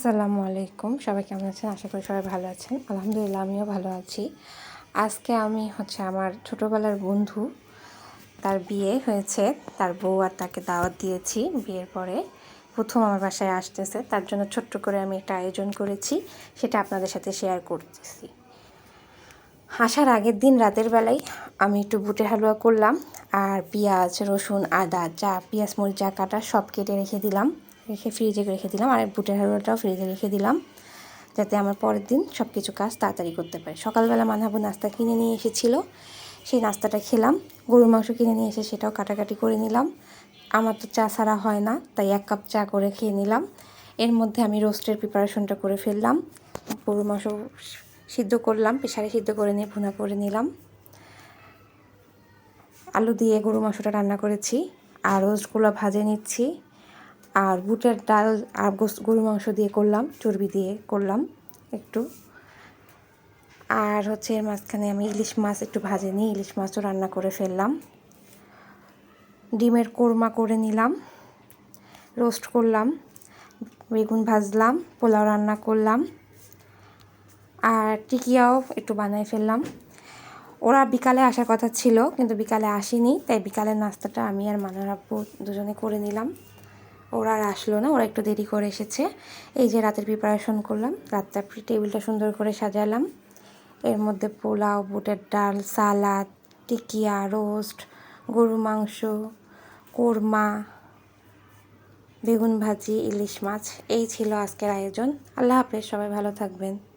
আসসালামু আলাইকুম। সবাই কেমন আছেন? আশা করি সবাই ভালো আছেন। আলহামদুলিল্লাহ, আমিও ভালো আছি। আজকে আমি হচ্ছে আমার ছোটোবেলার বন্ধু, তার বিয়ে হয়েছে। তার বউ আর তাকে দাওয়াত দিয়েছি বিয়ের পরে। প্রথম আমার বাসায় আসতেছে। তার জন্য ছোট্ট করে আমি একটা আয়োজন করেছি। সেটা আপনাদের সাথে শেয়ার করতেছি। আসার আগের দিন রাতের বেলায় আমি একটু বুটের হালুয়া করলাম। আর পেঁয়াজ, রসুন, আদা যা পেঁয়াজ, মরিচ কাটা সব কেটে রেখে দিলাম। রেখে ফ্রিজে রেখে দিলাম। আর বুটের হালুয়াটাও ফ্রিজে রেখে দিলাম, যাতে আমার পরের দিন সব কিছু কাজ তাড়াতাড়ি করতে পারি। সকালবেলা মানহাবু নাস্তা কিনে নিয়ে এসেছিল, সেই নাস্তাটা খেলাম। গরুর মাংস কিনে নিয়ে এসে সেটাও কাটাকাটি করে নিলাম। আমার তো চা ছাড়া হয় না, তাই এক কাপ চা করে খেয়ে নিলাম। এর মধ্যে আমি রোস্টের প্রিপারেশনটা করে ফেললাম। গরুর মাংস সিদ্ধ করলাম প্রেশারে সিদ্ধ করে নিয়ে ভুনা করে নিলাম। আলু দিয়ে গরু মাংসটা রান্না করেছি, আর রোস্টগুলো ভাজে নিচ্ছি। আর বুটের ডাল আর গরু মাংস দিয়ে করলাম, চর্বি দিয়ে করলাম একটু। আর হচ্ছে এর মাঝখানে আমি ইলিশ মাছ একটু ভাজে নিই, ইলিশ মাছও রান্না করে ফেললাম। ডিমের কোরমা করে নিলাম, রোস্ট করলাম, বেগুন ভাজলাম, পোলাও রান্না করলাম, আর টিকিয়াও একটু বানাই ফেললাম। ওরা বিকালে আসার কথা ছিল, কিন্তু বিকালে আসেনি, তাই বিকালের নাস্তাটা আমি আর আব্বু দুজনে করে নিলাম। ওরা আর আসলো না, ওরা একটু দেরি করে এসেছে। এই যে রাতের প্রিপারেশন করলাম, রাতটা টেবিলটা সুন্দর করে সাজালাম। এর মধ্যে পোলাও, বুটের ডাল, সালাদ, টিকিয়া রোস্ট গরু মাংস, কোরমা, বেগুন ভাজি, ইলিশ মাছ, এই ছিল আজকের আয়োজন। আল্লাহ হাফেজ, সবাই ভালো থাকবেন।